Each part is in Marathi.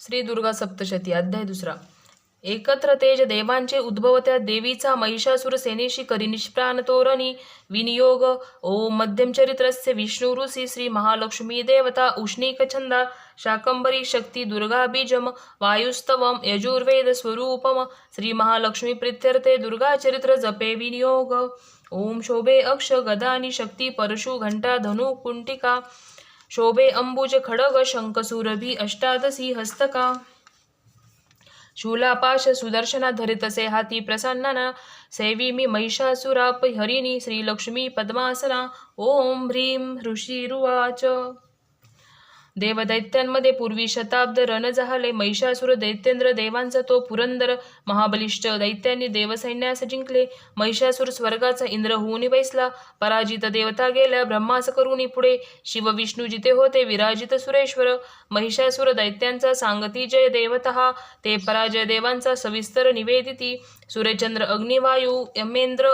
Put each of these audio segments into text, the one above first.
श्री दुर्गा सप्तशती अध्याय दुसरा. एकत्र तेज देवांचे उद्भवत्या देवीचा महिषासुर सेनेशी करी निष्प्राण तोरणी विनियोग ओ मध्यमचरित्रस्य विष्णु ऋषी श्री महालक्ष्मी देवता उष्णीक छंदा शाकंबरी शक्ती दुर्गाबीजम वायुस्तवम यजुर्वेद स्वरूपम श्री महालक्ष्मी प्रित्यर्थे दुर्गा चरित्र जपे विनियोग. ओम शोभे अक्ष गदानी शक्ती परशु घंटा धनु कुंटिका शोभे अंबुज खडग शंखसुरभी अष्टादशी हस्तका. शूलापाश सुदर्शना धरितसे हाती प्रसन्नना सेवी मी महिषासुराप हरिणी श्रीलक्ष्मी पद्मासना ओम ह्रीं ऋषिरुवाच. देवदैत्यांमध्ये पूर्वी शताब्द रण झाले. महिषासुर दैत्येंद्र देवांचा तो पुरंदर महाबलिष्ठ दैत्यांनी देवसैन्यास जिंकले. महिषासुर स्वर्गाचा इंद्र होऊन बैसला. पराजित देवता गेल्या ब्रह्मास करून पुढे. शिव विष्णू जिथे होते विराजित सुरेश्वर. महिषासुर दैत्यांचा सांगती जय देवतः. ते पराजय देवांचा सविस्तर निवेदिती. सूर्यचंद्र अग्निवायू यमेंद्र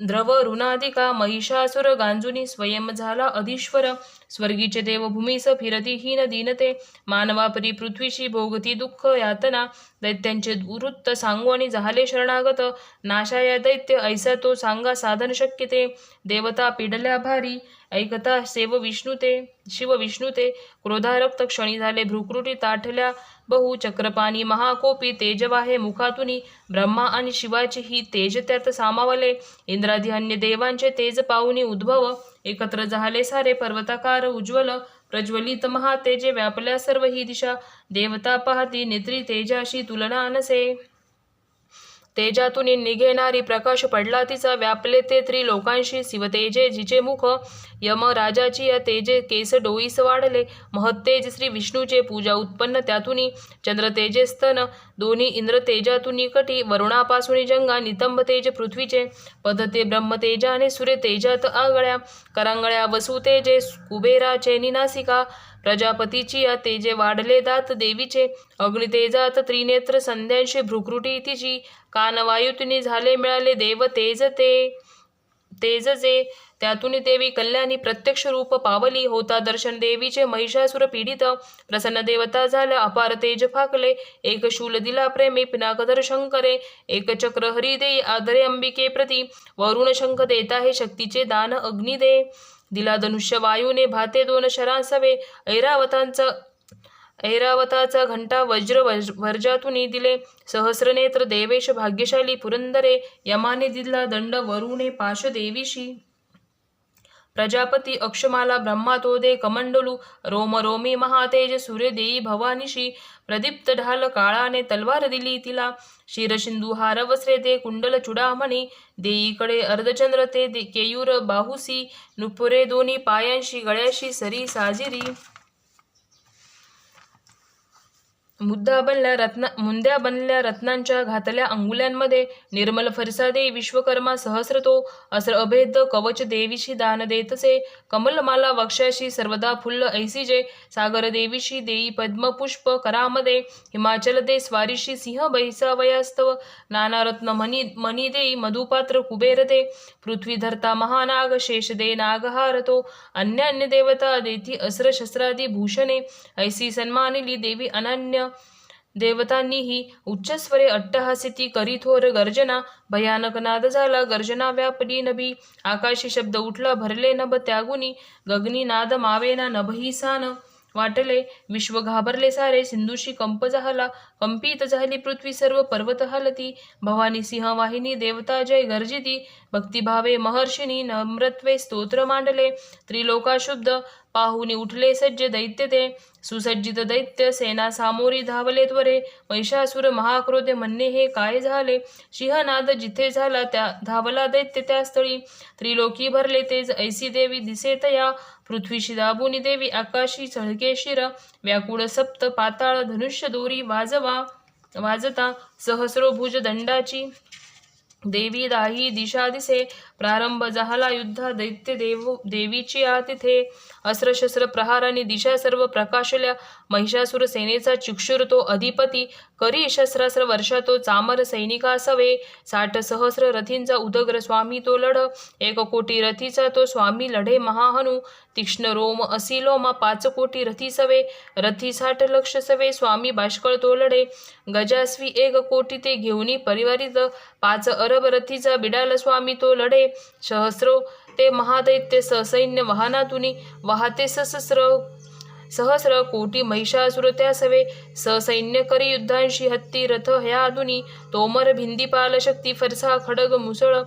द्रव ऋणाधिका महिषासुर गांजुनी स्वयं झाला अधीश्वर. स्वर्गीचे देव भूमीस फिरती हीन दीनते. मानवापरी पृथ्वीशी भोगती दुःख यातना. दैत्यांचे वृत्त सांगू आणि झाले शरणागत. नाशाया दैत्य ऐसा तो सांगा साधन शक्य ते देवता पिडल्या भारी. ऐकता सेव विष्णू ते शिव विष्णू ते क्रोधारक्त क्षणी झाले भ्रुकृटी ताठल्या बहु. चक्रपाणी महाकोपी तेजवाहे मुखातुनी. ब्रह्मा आणि शिवाची ही तेज त्यात सामावले. इंद्रादी अन्य देवांचे तेज पाहुनी उद्भव. एकत्र झाले सारे पर्वताकार उज्ज्वल प्रज्वलित महातेजे व्यापल्या सर्व ही दिशा. देवता पाहती नेत्री तेजाशी तुलना नसे तेजातून निघेणारी प्रकाश पडला तिचा व्यापले ते त्रिलोकांशी शिवतेजे जिचे मुख यम राजाची या तेजे केस डोईस वाढले. महत्तेज श्री विष्णूचे पूजा उत्पन्न त्यातून चंद्रतेजे स्तन दोन्ही इंद्र तेजातून कटी वरुणापासून जंगा नितंब तेज पृथ्वीचे. पदते ब्रह्मतेजाने सूर्य तेजात आगळ्या. करांगळ्या वसुतेजे कुबेराचे निनासिका प्रजापतीची या तेजे वाढले दात देवीचे अग्नितेजात त्रिनेत्र संध्यांशी भ्रुकुटी तिची कानवायुतीने झाले मिळाले देव तेज ते. तेजचे त्यातून देवी कल्याणी प्रत्यक्ष रूप पावली होता. दर्शन देवीचे महिषासुर पीडित प्रसन्न देवता झाला अपार तेज फाकले. एक शूल दिला प्रेमी पिनाकधर शंकरे. एक चक्र हरी दे आदरे अंबिके प्रती. वरुण शंख देता हे शक्तीचे दान अग्निदे दिला धनुष्य वायूने भाते दोन शरासवे. ऐरावतांचा ऐरावताचा घंटा वज्र वज दिले. सहस्रनेत्र देवेश भाग्यशाली पुरंदरे यमाने दिला दंड वरुणे पाशदेवीशी प्रजापती अक्षमाला ब्रह्मातोदे कमंडलु कमंडलू रोम रोमी महातेज सूर्य देई भवानीशी. प्रदीप्त ढाल काळाने तलवार दिली तिला. शिरशिंदू हार वस्त्रे दे कुंडल चुडामणी देईकडे अर्धचंद्र ते दे केयूर बाहुसी नुपुरे दोन्ही पायांशी गळ्याशी सरी साजिरी. मुद्दा बनल्या रत्ना मुंद्या बनल्या रत्नांच्या घातल्या अंगुल्यांमध्ये निर्मल फरसादे विश्वकर्मा सहस्रतो अस्र अभेद कवच देवीशी दान देतसे कमलमाला वक्षाशी सर्वदा फुल्ल ऐसिजे सागर देवीशी देई पद्मपुष्प करामध्ये हिमाचल दे स्वारीशी सिंह बैसावयास्तव नाना रत्न मनी देई मधुपात्र कुबेर दे पृथ्वी धरता महानाग शेष दे नागहारतो अन्यान्य देवता देती अस्र शस्त्रादी भूषणे ऐसी सन्मानिली देवी अनन्य देवतांनीही उच्चस्वरे अट्टहासिती करीथोर गर्जना. भयानक नाद झाला गर्जना व्यापली नभी. आकाशी शब्द उठला भरले नभ त्यागुनी. गगनी नाद मावेना नभही सान. वाटले विश्व घाबरले सारे. सिंधूशी कंप झाला कंपित झाली पृथ्वी सर्व पर्वत हलती. भवानी सिंह वाहिनी देवता जय गर्जिती. भक्तिभावे महर्षिनी नम्रत्वे स्तोत्र मांडले. त्रिलोकाशुद्ध पाहुनी उठले सज्ज दैत्य ते सुसज्जित दैत्य सेना सामोरी धावले त्वरे महिषासुर महाक्रोधे म्हणणे हे काय झाले? सिंहनाद जिथे झाला त्या धावला दैत्य त्या स्थळी. त्रिलोकी भरले तेज ऐसी देवी दिसे तया पृथ्वीशी दाबुनी देवी आकाशी चळके शिर. व्याकुळ सप्त पाताळ धनुष्य दोरी वाजवा वाजता सहस्रोभुज दंडाची. देवी दाही दिशा दिसे प्रारंभ झाला युद्धा दैत्य देव देवीची आ तिथे अस्त्रशस्त्र प्रहाराने दिशा सर्व प्रकाशल्या. महिषासुर सेनेचा चिक्षुर तो अधिपती करी शस्त्रास्त्र वर्षा तो चामर सैनिका सवे. साठ सहस्र रथींचा उदग्र स्वामी तो लढ एक कोटी रथीचा तो स्वामी लढे महाहनु. तीक्ष्ण रोम असिलोमा पाच कोटी रथी सवे. रथी साठ लक्ष सवे स्वामी बाष्कळ तो लढे. गजास्वी एक कोटी ते घेऊनी परिवारित. पाच अरब रथीचा बिडाल स्वामी तो लढे. सहस्रो ते महादैत्य ससैन्य वाहनातुनी वाहते सहस्र सहस्र कोटी महिषासुर त्या सवे ससैन्य करी युद्धांशी हत्ती रथ ह्या अधुनी तोमर भिंदीपाल शक्ती फरसा खडग मुसळ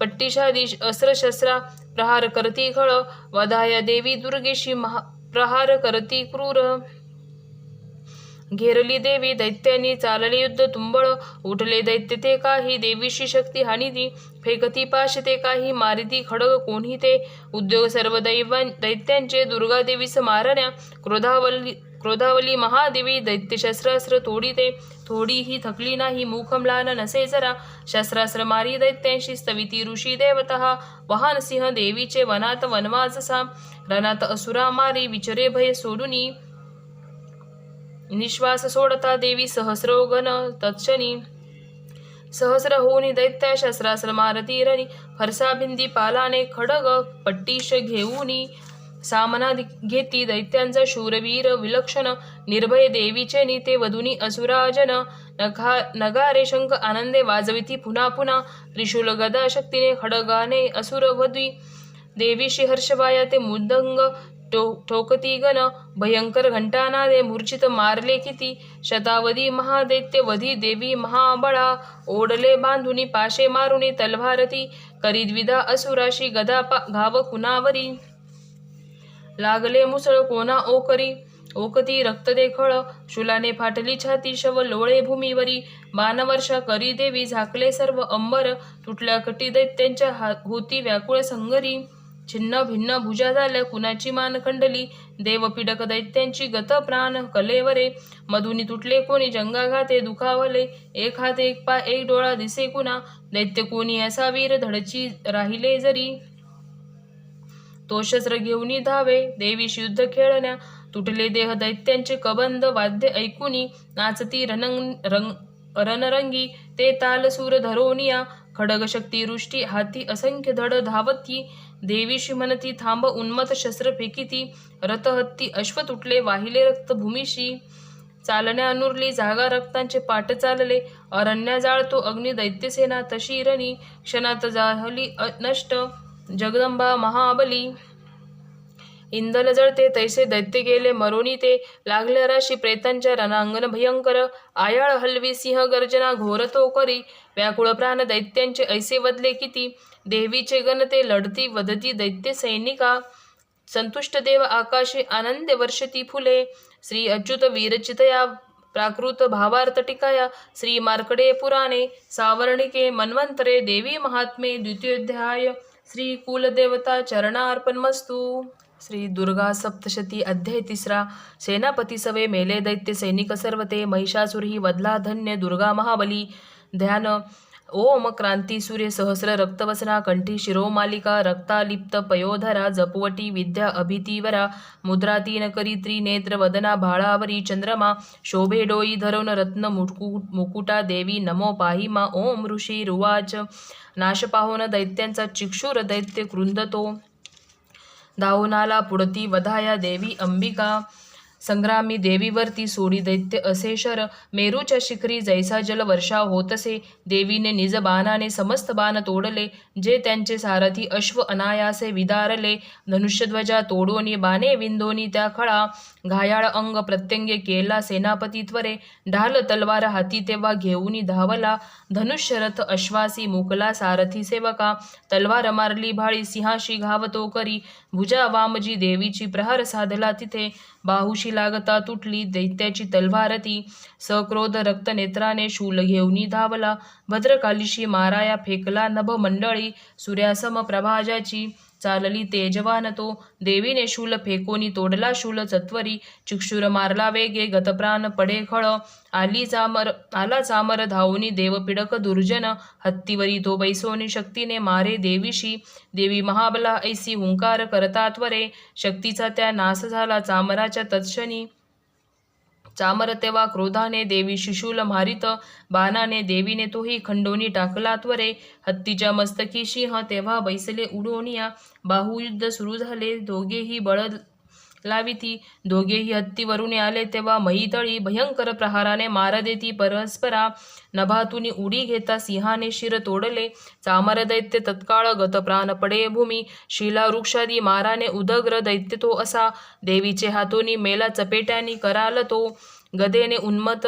पट्टीशादी अस्त्र शस्त्रा प्रहार करती खळ वधाय देवी दुर्गेशी महा प्रहार करती क्रूर. घेरली देवी दैत्यांनी चालले युद्ध तुंबळ उठले दैत्य ते काही देवीशी शक्ती हानिती फेकती पाश ते काही मारिती खडग कोणी ते उद्योग सर्व दैवां दैत्यांचे दुर्गा देवीस मारण्या क्रोधावली क्रोधावली महादेवी दैत्य शस्त्रास्त्र तोडी ते थोडी ही थकली नाही मुखमलान नसे जरा शस्त्रास्त्र मारी दैत्यांशी स्तविती ऋषी देवतः वाहन सिंह देवीचे वनात वनवाससा रणात असुरा मारी विचरे भय सोडुनी निश्वास सोडता देवी सहस्रो गण तत्क्षणी सहस्र होऊनी दैत्य शस्त्रास्त्र मारती रणी फरसा भिंदी पालाने खडग पट्टीश घेऊनी. सामना घेती दैत्यांचा शूरवीर विलक्षण निर्भय देवीचे नीते वधुनी असुराजन. नखा नगारे शंख आनंदे वाजविती पुन्हा पुन्हा त्रिशूल गदा शक्तीने खडगाने असुर वधी देवीशी हर्षवाया ते मुदंग टो ठोकती गण भयंकर घंटानादे मूर्छित मारले किती? शतावधी महादैत्य वधी देवी महाबळा ओढले बांधुनी पाशे मारुनी तलवारती करीद्विधा असुराशी गदा पा घाव कुणावरी? लागले मुसळ कोणा ओकरी? ओकती रक्त देखळ शुलाने फाटली छाती शव लोळे भूमीवरी बाणवर्षा करी देवी झाकले सर्व अंबर तुटल्या कटी दैत्यांच्या हा होती व्याकुळ संगरी. छिन्न भिन्न भुजा झाल्या कुणाची मान खंडली? देवपिडक दैत्यांची गत प्राण कलेवरे. मधुनी तुटले कोणी जंगाघाते दुखावले. एक हात एक पाय एक डोळा दिसे कुणा? दैत्य कोणी असा वीर धडची राहिले जरी? तो शस्त्र घेऊनी धावे देवीशी युद्ध खेळण्या. तुटले देह दैत्यांचे कबंद वाद्य ऐकुनी. नाचती रणंग रंग रणरंगी ते ताल सूर धरोनिया. खडग शक्ती वृष्टी हाती असंख्य धड धावती. देवीशी म्हणती थांब उन्मत शस्त्र फेकिती रथहत्ती अश्व तुटले वाहिले रक्त भूमीशी. चालण्या अनुरली जागा रक्तांचे पाट चालले. अरण्या जाळतो अग्नि दैत्यसेना तशी रणी क्षणात जाहली नष्ट. जगदंबा महाबली. इंदल जळते तैसे दैत्य गेले मरोनी ते. लागले राशी प्रेतांच्या रणांगण भयंकर. आयाळ हलवी सिंह गर्जना घोरतो करी व्याकुळ प्राण दैत्यांचे ऐसे वदले किती? देवीचे गण लढती वदती दैत्य सैनिका संतुष्ट देव आकाशी आनंद वर्षती फुले श्री अच्युत वीरचितया प्राकृत भावार्थ टिकाया श्री मार्कडे पुराणे सावर्णिके मन्वंतरे देवी महात्मे द्वितीयोध्याय श्री कुलदेवता चरणार्पणमस्तु। श्री दुर्गा सप्तशती अध्याय तिसरा सेनापती सवे मेले दैत्य सैनिक सर्वते महिषासुर ही वदला धन्य दुर्गा महाबली ध्यान ओम क्रांती सूर्य सहस्र रक्तवसना कंठी शिरोमालिका रक्तालिप्त पयोधरा जपवटी विद्या अभितीवरा मुद्रातीन करी त्रिनेत्र वदना भाळावरी चंद्रमा शोभे डोई धरून रत्न मुकु मुकुटा देवी नमो पाहिमा ओम ऋषी रुवाच नाशपाहोन दैत्यांचा चिक्षुर दैत्य कृंदतो दाहुनाला पुडती पुढती वधाया देवी अंबिका संग्रामी देवीवरती सोडी दैत्य असे शर मेरूच्या शिखरी जैसा जल वर्षा होतसे. देवीने निज बाणाने समस्त बाण तोडले जे त्यांचे सारथी अश्व अनायासे विदारले. धनुष्यध्वजा तोडोनी बाणे विंदोनी त्या खळा घायाळ अंग प्रत्यंगे केला सेनापती त्वरे ढाल तलवार हाती तेव्हा घेऊनी धावला. धनुष्य रथ अश्वासी मुकला सारथी सेवका. तलवार मारली भाळी सिंहाशी घावतो करी. भुजा वामजी देवीची प्रहार साधला तिथे. बाहुशी लागता तुटली दैत्याची तलवार ती. सक्रोध रक्तनेत्राने शूल घेऊनी धावला. भद्रकालीशी माराया फेकला नभ मंडळी सूर्यासम प्रभाजाची चालली तेजवान तो. देवीने शूल फेकोनी तोडला शूल चत्वरी चिक्षुर मारला वेगे गतप्राण पडे खळ. आली चामर आला चामर धावूनी देवपिडक दुर्जन. हत्तीवरी तो बैसोनी शक्तीने मारे देवीशी. देवी महाबला ऐसी हुंकार करता त्वरे शक्तीचा त्या नाश झाला चामराच्या तत्क्षणी. चामर तेव्हा क्रोधाने देवी शिशूल मारित बाणाने देवीने तोही खंडोनी टाकला त्वरे. हत्तीच्या मस्तकी सिंह तेव्हा बैसले उडोनिया. बाहुयुद्ध सुरू झाले दोघेही लावी लाविती दोघेही हत्तीवरून आले तेव्हा महितळी भयंकर प्रहाराने मार देती. परस्परा नभातुनी उडी घेता सिंहाने शिर तोडले. चामर दैत्य तत्काळ गतप्राण पडे भूमी. शिला वृक्षादी माराने उदग्र दैत्य तो असा. देवीचे हातोनी मेला चपेट्यानी कराल तो. गदेने उन्मत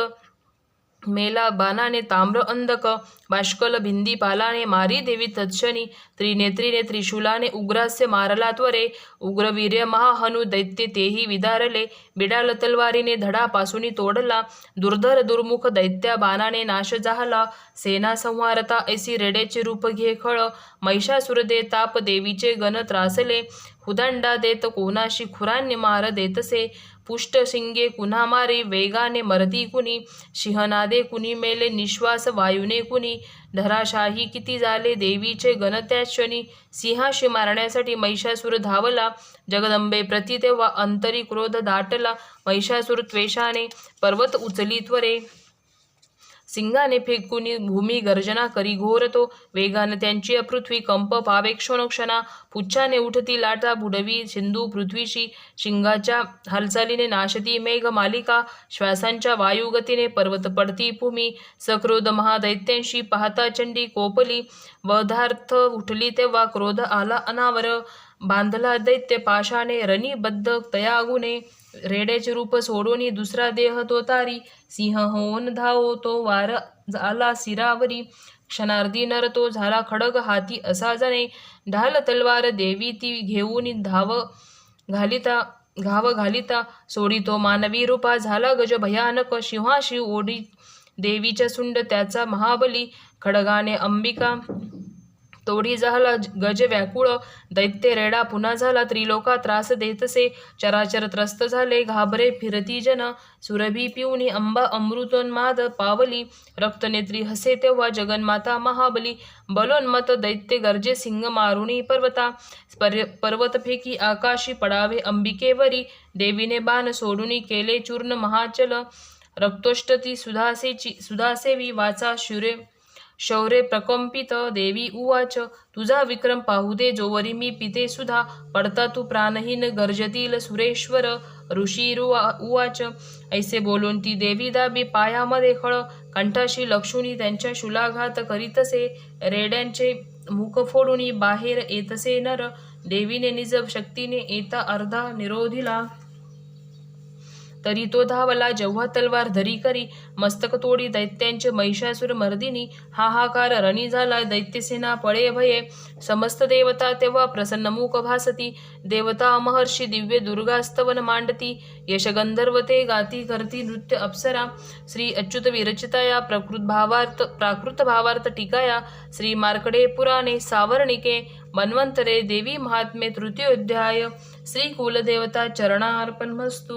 मेला बाणाने ताम्र अंधक बाष्कल भिंदी पालाने मारी देवी तत्क्षणी त्रिनेत्रीने त्रिशूलाने उग्रास्य मारला त्वरे उग्रवीर्य महाहनु दैत्य तेही विदारले बिडाल तलवारीने धडा पासूनी तोडला दुर्धर दुर्मुख दैत्या बाणाने नाश झाला सेना संहारता ऐसी रेड्याचे रूप घे खळ महिषासुरदे ताप देवीचे गण त्रासले हुदंडा देत कोणाशी खुरांनी मार देतसे पुष्टशिंगे कुन्हा मारी वेगाने मरती कुणी सिंहनादे कुणी मेले निश्वास वायुने कुणी धराशाही किती झाले देवीचे गण क्षणी सिंहाशी मारण्यासाठी महिषासूर धावला जगदंबे प्रति तेव्हा अंतरी क्रोध दाटला महिषासूर त्वेषाने पर्वत उचली त्वरे सिंगाने फेकुनी भूमी गर्जना करी घोर तो वेगानं त्यांची अपृथ्वी कंप पावे क्षणोक्षणा पुच्छाने उठती लाटा बुडवी सिंधू पृथ्वीशी. शिंगाच्या हालचालीने नाशती मेघ मालिका. श्वासांच्या वायुगतीने पर्वत पडती भूमी. सक्रोध महादैत्यांशी पाहता चंडी कोपली. वधार्थ उठली तेव्हा क्रोध आला अनावर. बांधला दैत्य पाशाने रणीबद्ध तयागुने रेड्याचे रूप सोडोनी दुसरा देह तो तारी सिंह होऊन धावो तो वार झाला सिरावरी क्षणार्धी नर तो झाला खडग हाती असा जणे ढाल तलवार देवी ती घेऊन धाव घालिता घाव घालिता सोडी तो मानवी रूपा झाला गज भयानक शिंहाशी ओढी देवीच्या सुंड त्याचा महाबली खडगाने अंबिका तोडी झाला गज व्याकुळ दैत्य रेडा पुन्हा झाला त्रिलोका त्रास देतसे चराचर त्रस्त झाले घाबरे फिरती जन सुरभी पिऊनी अंबा अमृतोन्माद पावली रक्तनेत्री हसे तेव्हा जगन्माता महाबली बलोन्मत दैत्य गर्जे सिंह मारुणी पर्वता पर पर्वत फेकी आकाशी पडावे अंबिकेवरी देवीने बाण सोडूनी केले चूर्ण महाचल रक्तोष्टती सुधासेची सुधासेवी वाचा शुरे शौर्य प्रकंपित देवी उवाच तुझा विक्रम पाहू दे जोवरी मी पिते सुधा पडता तू प्राणहीन गर्जतील सुरेश्वर ऋषी उवाच. ऐसे बोलून ती देवी दाबी पायामध्ये खळ कंठाशी लक्ष्मी त्यांच्या शुलाघात करीतसे. रेड्यांचे मुख फोडून बाहेर येतसे नर देवीने निज शक्तीने येता अर्धा निरोधिला. तरी तो धावला जेव्हा तलवार धरी करी मस्तक तोडी दैत्यांचे महिषासुर मर्दिनी हाहाकार रणी झाला दैत्यसेना पळे भये. समस्त देवता तेव्हा प्रसन्नमुख भासती देवता महर्षी दिव्य दुर्गास्तवन मांडती. यशगंधर्व ते गाती करती नृत्य अप्सरा. श्री अच्युत विरचिताया प्रकृत भावार्थ प्राकृत भावार्थ टीकाया. श्री मार्कडे पुराणे सावर्णिके मन्वंतरे देवी महात्मे तृतीयोध्याय. श्री कुलदेवता चरणार्पणमस्तु.